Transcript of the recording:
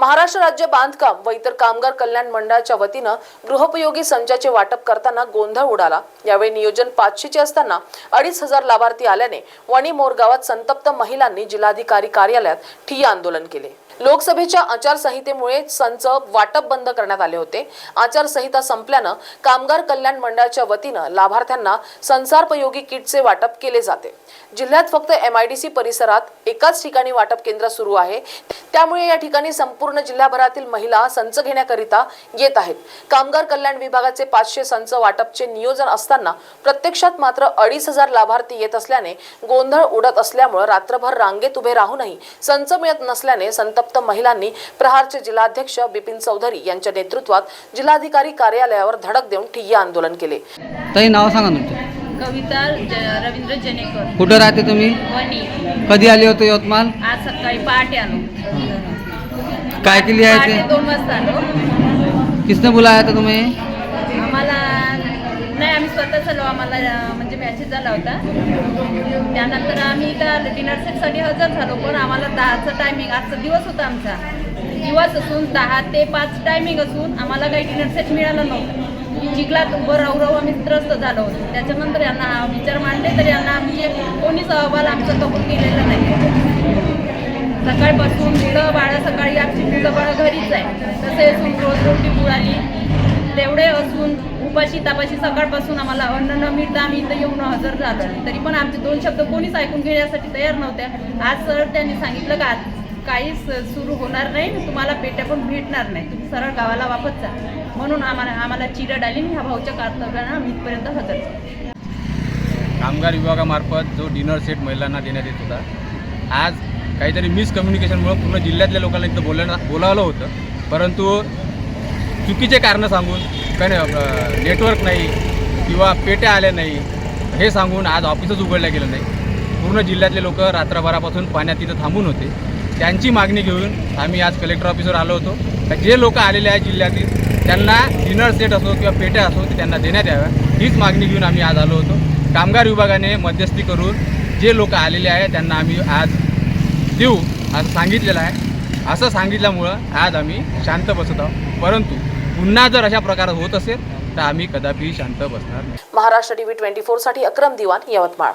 महाराष्ट्र राज्य बांधकाम व इतर कामगार कल्याण मंडळाच्या वतीनं गृहोपयोगी संचाचे वाटप करताना गोंधळ उडाला. यावेळी नियोजन पाचशेचे असताना अडीच हजार लाभार्थी आल्याने वणी मोरगावात संतप्त महिलांनी जिल्हाधिकारी कार्यालयात ठिय्या आंदोलन केले. लोकसभेच्या आचारसंहितेमुळे संच वाटप बंद करण्यात आले होते. आचारसंहिता संपल्यानं कामगार कल्याण मंडळाच्या वतीनं लाभार्थ्यांना संसारपयोगी किटचे वाटप केले जाते. जिल्ह्यात फक्त एमआयडीसी परिसरात एकाच ठिकाणी वाटप केंद्र सुरू आहे. त्यामुळे या ठिकाणी संपूर्ण जिल्ह्याभरातील महिला संच घेण्याकरिता येत आहेत. कामगार कल्याण विभागाचे पाचशे संच वाटपचे नियोजन असताना प्रत्यक्षात मात्र अडीच हजार लाभार्थी येत असल्याने गोंधळ उडत असल्यामुळे रात्रभर रांगेत उभे राहूनही संच मिळत नसल्याने संतप्त महिलांनी प्रहारचे जिल्हाध्यक्ष बिपिन चौधरी यांच्या नेतृत्वात जिल्हाधिकारी कार्यालयावर धडक देऊन ठिय्या आंदोलन केले. ताई नाव सांगा तुमचं. कविता रवींद्र जनेकर कुठं राहते तुम्ही? वणी. कधी आले होते यवतमाळ? आज सकाळी पहाटे आलो. काय केली आहे ते? दोन वाजता आलो. किसने बुलाया था तुम्ही? आम्हाला नाही आम्ही स्वतःच आलो. आम्हाला म्हणजे मॅसेज झाला होता. त्यानंतर आम्ही इथं डिनर सेटसाठी हजर झालो. पण आम्हाला दहाचं टायमिंग आजचा दिवस होता आमचा. दिवस असून दहा ते पाच टायमिंग असून आम्हाला काही डिनर सेट मिळालं नव्हतं. चिखलात उभं राहू राहू आम्ही त्रस्त झालो. होतो त्याच्यानंतर यांना विचार मांडले तरी यांना आमचे कोणीच अहवाल आमचा कबूल केलेला नाही. सकाळपासून मुलं बाळं सकाळी आमची मुलं बाळं घरीच आहे. तसे असून रोज रोटी बुडाली तेवढे असून उपाशी तापाशी सकाळपासून आम्हाला अन्न न मिळता आम्ही इथं येऊन हजर झालो. तरी पण आमचे दोन शब्द कोणीच ऐकून घेण्यासाठी तयार नव्हत्या. आज सर त्यांनी सांगितलं का आज काहीच सुरू होणार नाही तुम्हाला पेट्या पण भेटणार नाही. तुम्ही सरळ गावाला वापस जा. म्हणून आम्हाला आम्हाला चिरड आली ह्या भाऊच्या कर्तव्यानं आम्ही इथपर्यंत हजर कामगार विभागामार्फत जो डिनर सेट महिलांना देण्यात येत होता आज काहीतरी मिसकम्युनिकेशनमुळं पूर्ण जिल्ह्यातल्या लोकांना इथं बोलायला बोलावलं होतं. परंतु चुकीचे कारणं सांगून काय नाही नेटवर्क नाही किंवा पेट्या आल्या नाही हे सांगून आज ऑफिसच उघडलं गेलं नाही. पूर्ण जिल्ह्यातले लोक रात्रभरापासून पाण्यात तिथं थांबून होते. त्यांची मागणी घेऊन आम्ही आज कलेक्टर ऑफिसवर आलो होतो. का जे लोक आलेले आहेत जिल्ह्यातील त्यांना डिनर सेट असो किंवा पेट्या असो ते त्यांना देण्यात याव्या. हीच मागणी घेऊन आम्ही आज आलो होतो. कामगार विभागाने मध्यस्थी करून जे लोक आलेले आहे त्यांना आम्ही आज देऊ असं सांगितलेलं आहे. असं सांगितल्यामुळं आज आम्ही शांत बसत आहोत. परंतु पुन्हा जर अशा प्रकारात होत असेल तर आम्ही कदापि शांत बसणार नाही. महाराष्ट्र टीव्ही ट्वेंटी फोरसाठी अक्रम दिवाण यवतमाळ.